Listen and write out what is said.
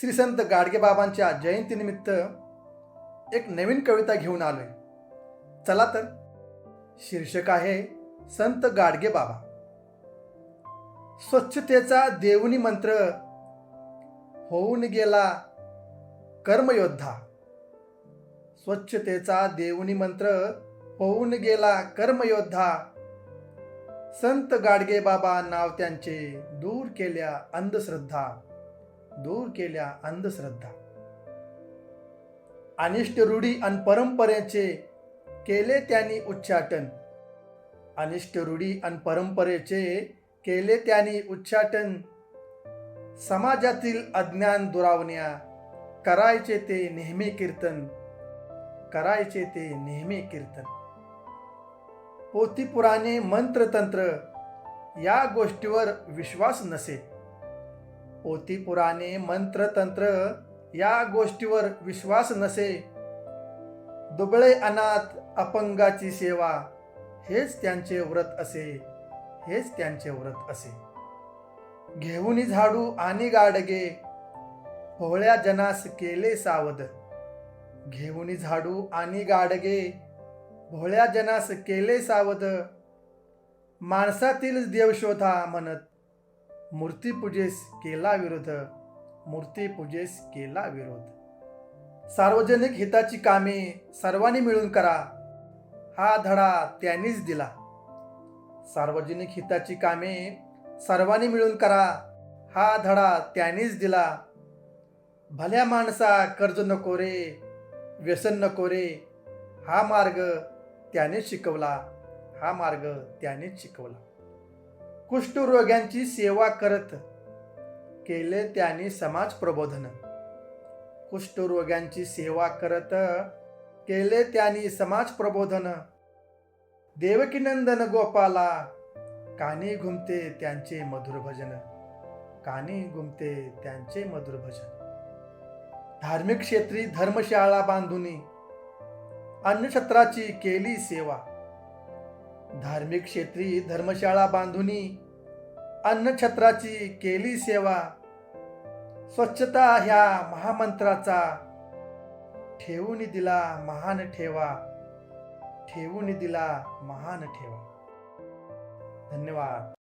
श्री संत गाडगेबाबांच्या जयंतीनिमित्त एक नवीन कविता घेऊन आलोय. चला तर. शीर्षक आहे संत गाडगेबाबा स्वच्छतेचा देवनी मंत्र होऊन गेला कर्मयोद्धा. स्वच्छतेचा देवनी मंत्र होऊन गेला कर्मयोद्धा. संत गाडगेबाबा नाव त्यांचे दूर केल्या अंधश्रद्धा. दूर केल्या अंधश्रद्धा. अनिष्ट रूढी आणि परंपरेचे केले त्यांनी उच्चाटन. अनिष्ट रूढी आणि परंपरेचे केले त्यांनी उच्चाटन. समाजातील अज्ञान दुरावण्या करायचे ते नेहमी कीर्तन. करायचे ते नेहमी कीर्तन. पोथी पुराणे मंत्रतंत्र या गोष्टीवर विश्वास नसे. पोथी पुराणे मंत्रतंत्र या गोष्टीवर विश्वास नसे. दुबळे अनाथ अपंगाची सेवा हेच त्यांचे व्रत असे हेच त्यांचे व्रत असे. घेऊनी झाडू आणि गाडगे भोळ्या जनास केले सावध. घेऊनी झाडू आणि गाडगे भोळ्या जनास केले सावध. माणसातील देवशोधा म्हणत मूर्तीपूजेस केला विरोध मूर्तीपूजेस केला विरोध सार्वजनिक हिताची कामे सर्वांनी मिळून करा हा धडा त्यांनीच दिला. सार्वजनिक हिताची कामे सर्वांनी मिळून करा हा धडा त्यांनीच दिला. भल्या माणसा कर्ज नको रे व्यसन नको रे हा मार्ग त्यानेच शिकवला हा मार्ग त्यानेच शिकवला. कुष्ठरोग्यांची सेवा करत केले त्यांनी समाज प्रबोधन. कुष्ठरोग्यांची सेवा करत केले त्याने समाज प्रबोधन. देवकीनंदन गोपाला कानी घुमते त्यांचे मधुर भजन. कानी घुमते त्यांचे मधुर भजन. धार्मिक क्षेत्री धर्मशाळा बांधुनी अन्नछत्राची केली सेवा. धार्मिक क्षेत्री धर्मशाळा बांधूनी अन्नछत्राची केली सेवा. स्वच्छता ह्या महामंत्राचा ठेवून दिला महान ठेवा. ठेवून दिला महान ठेवा. धन्यवाद.